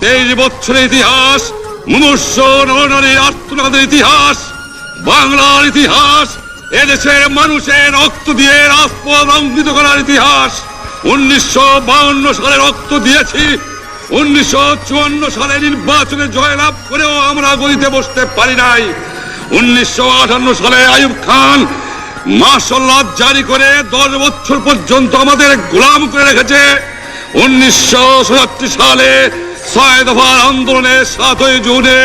তেইশ বছরের ইতিহাস মুমূর্ষ নরনারীর আত্মনাদের ইতিহাস, বাংলার ইতিহাস, এদেশের মানুষের রক্ত দিয়ে রাজপথ রঙ্কিত করার ইতিহাস। উনিশশো সালে রক্ত দিয়েছি। উনিশশো চুয়ান্ন সালে নির্বাচনে জয়লাভ করেও আমরা গদিতে বসতে পারি নাই। উনিশশো আটান্ন সালে আইয়ুব খান মার্শাল্লাহ জারি করে দশ বছর পর্যন্ত আমাদের গোলাম করে রেখেছে। উনিশশো সাতাত্তর সালে ছয় দফার আন্দোলনে সাতই জুনে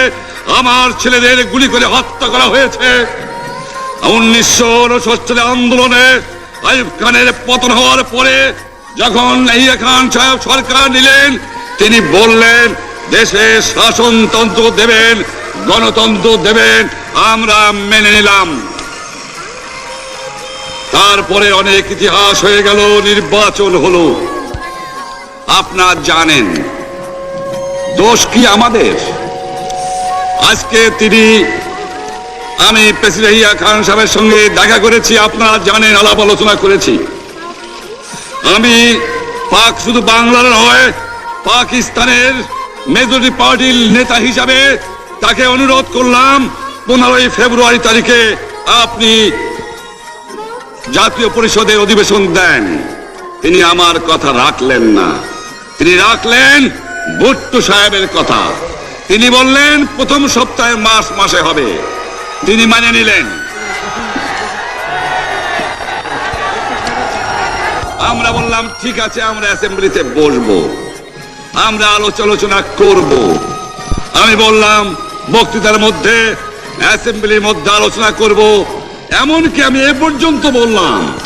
আমার ছেলেদের গুলি করে হত্যা করা হয়েছে। উনিশশো উনসত্তরের আন্দোলনে আইব খানের পতন হওয়ার পরে যখন ইয়া খান সাহেব সরকার নিলেন, তিনি বললেন, দেশে শাসনতন্ত্র দেবেন, গণতন্ত্র দেবেন, আমরা মেনে নিলাম। তারপরে অনেক ইতিহাস হয়ে গেল, নির্বাচন হলো। আপনার জানেন দোষ কি আমাদের? আজকে তিনি আমি প্রেসিডেন্ট খান সাহেবের সঙ্গে দেখা করেছি, আপনারা জানেন, আলাপ আলোচনা করেছি। আমি পাক শুধু বাংলার নয়, পাকিস্তানের মেজরিটি পার্টির নেতা হিসাবে তাকে অনুরোধ করলাম, পনেরোই ফেব্রুয়ারি তারিখে আপনি জাতীয় পরিষদের অধিবেশন দেন। তিনি আমার কথা রাখলেন না। তিনি রাখলেন ভুট্টো সাহেবের কথা। তিনি বললেন, প্রথম সপ্তাহে মাস মাসে হবে। তিনি মানে নিলেন। আমরা বললাম, ঠিক আছে, আমরা অ্যাসেম্বলিতে বসবো। আমরা আলোচনা করব। আমি বললাম, বক্তৃতার মধ্যে, অ্যাসেম্বলির মধ্যে আলোচনা করব। এমনকি আমি এ পর্যন্ত বললাম,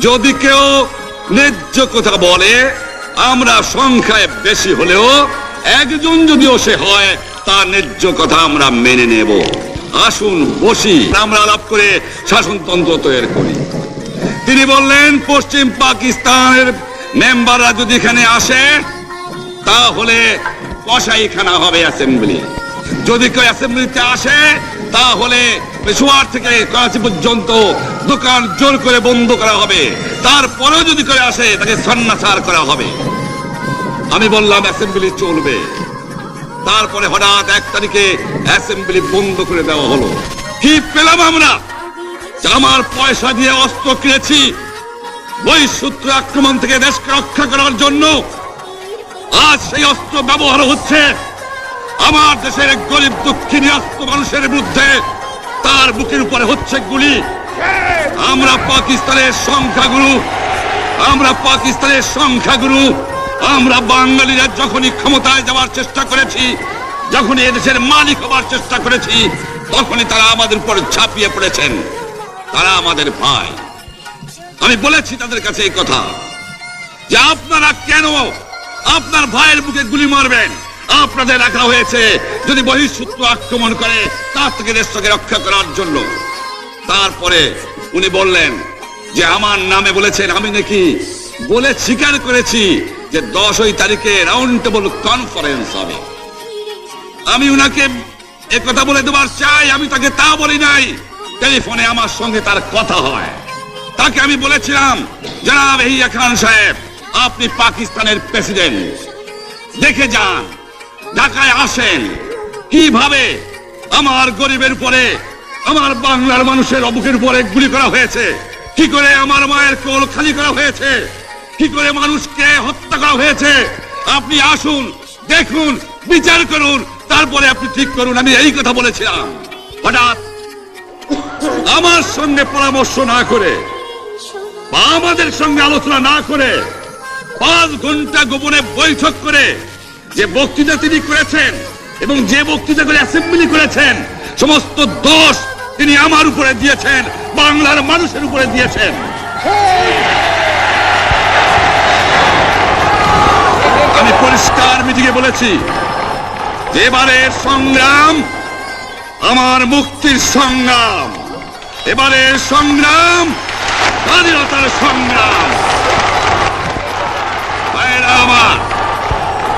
যদি কেউ ন্যায্য কথা বলে আমরা সংখ্যায় বেশি হলেও একজন যদিও সে হয়, তার ন্যায্য কথা আমরা মেনে নেব। আসুন বসি, আমরা আলাপ করে শাসনতন্ত্র তৈরি করি। তিনি বললেন, পশ্চিম পাকিস্তানের মেম্বাররা যদি এখানে আসে, তাহলে কসাইখানা হবে অ্যাসেম্বলি। যদি কেউ অ্যাসেম্বলিতে আসে তাহলে পেশোয়ার থেকে করাচি পর্যন্ত দোকান জোর করে বন্ধ করা হবে। তারপরেও যদি করে আসে, তাকে সন্ন্যাসার করা হবে। আমি বললাম অ্যাসেম্বলি চলবে। তারপরে হঠাৎ এক তারিখে অ্যাসেম্বলি বন্ধ করে দেওয়া হলো। কি পেলাম আমরা? আমার পয়সা দিয়ে অস্ত্র কিনেছি। ওই সূত্র আক্রমণ থেকে দেশকে রক্ষা করার জন্য। আজ সেই অস্ত্র ব্যবহার হচ্ছে। আমার দেশের গরিব নিরস্ত মানুষের বিরুদ্ধে তার বুকের উপরে হচ্ছে গুলি। আমরা পাকিস্তানের সংখ্যাগুরু, আমরা পাকিস্তানের সংখ্যাগুরু, আমরা বাঙালিরা যখনই ক্ষমতায় যাওয়ার চেষ্টা করেছি, যখনই এদেশের মালিক হবার চেষ্টা করেছি, তখনই তারা আমাদের উপর ছাপিয়ে পড়েছেন। তারা আমাদের ভাই। আমি বলেছি তাদের কাছে এই কথা যে আপনারা কেন আপনার ভাইয়ের বুকে গুলি মারবেন? আপনাদের রাখা হয়েছে। যদি বহিঃশত্রু আক্রমণ করে, তার থেকে দেশটাকে রক্ষা করার জন্য। তারপরে উনি বললেন যে, আমার নামে বলেছেন, আমি নাকি বলে স্বীকার করেছি যে, দশই তারিখে রাউন্ড টেবল কনফারেন্স হবে। আমি উনাকে কথা বলে দেবার চাই, আমি তাকে তা বলি নাই। টেলিফোনে আমার সঙ্গে তার কথা হয়। তাকে আমি বলেছিলাম, জনাব হিয়া খান সাহেব, আপনি পাকিস্তানের প্রেসিডেন্ট। দেখে যান ঢাকায় আসেন। কীভাবে আমার গরিবের উপরে, আমার বাংলার মানুষের অবুকের উপরে গুলি করা হয়েছে? কি করে আমার মায়ের কোল খালি করা হয়েছে? কি করে মানুষকে হত্যা করা হয়েছে? আপনি আসুন, দেখুন, বিচার করুন, তারপরে আপনি ঠিক করুন, আমি এই কথা বলেছিলাম। হঠাৎ আমার সঙ্গে পরামর্শ না করে আমাদের সঙ্গে আলোচনা না করে পাঁচ ঘণ্টা গোপনে বৈঠক করে যে বক্তৃতা তিনি করেছেন এবং যে বক্তৃতা করে অ্যাসেম্বলি করেছেন, সমস্ত দোষ তিনি আমার উপরে দিয়েছেন, বাংলার মানুষের উপরে দিয়েছেন। আমি পরিষ্কার মিটিংয়ে বলেছি এবারের সংগ্রাম আমার মুক্তির সংগ্রাম। এবারের সংগ্রাম, স্বাধীনতার সংগ্রাম ভাইয়েরা আমার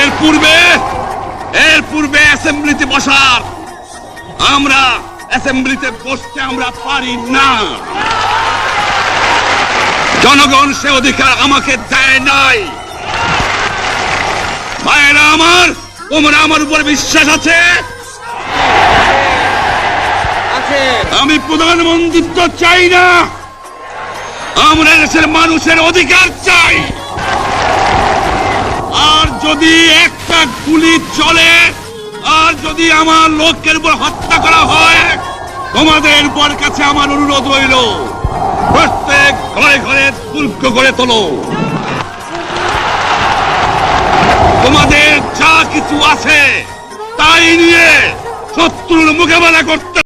এর পূর্বে এর পূর্বে অ্যাসেম্বলিতে বসার। আমরা অ্যাসেম্বলিতে বসতে আমরা পারি না। জনগণ সে অধিকার আমাকে দেয় নাই। মায়েরা আমার তোমরা আমার উপর বিশ্বাস আছে? আমি প্রধানমন্ত্রিত্ব চাই না। আমরা দেশের মানুষের অধিকার চাই। যদি একটা গুলি চলে আর যদি আমার লোকের উপর হত্যা করা হয়, তোমাদের উপর কাছে আমার অনুরোধ রইল, প্রত্যেক ঘরে ঘরে দুর্গ করে তোলো। তোমাদের যা কিছু আছে, তাই নিয়ে শত্রুর মোকাবেলা করতে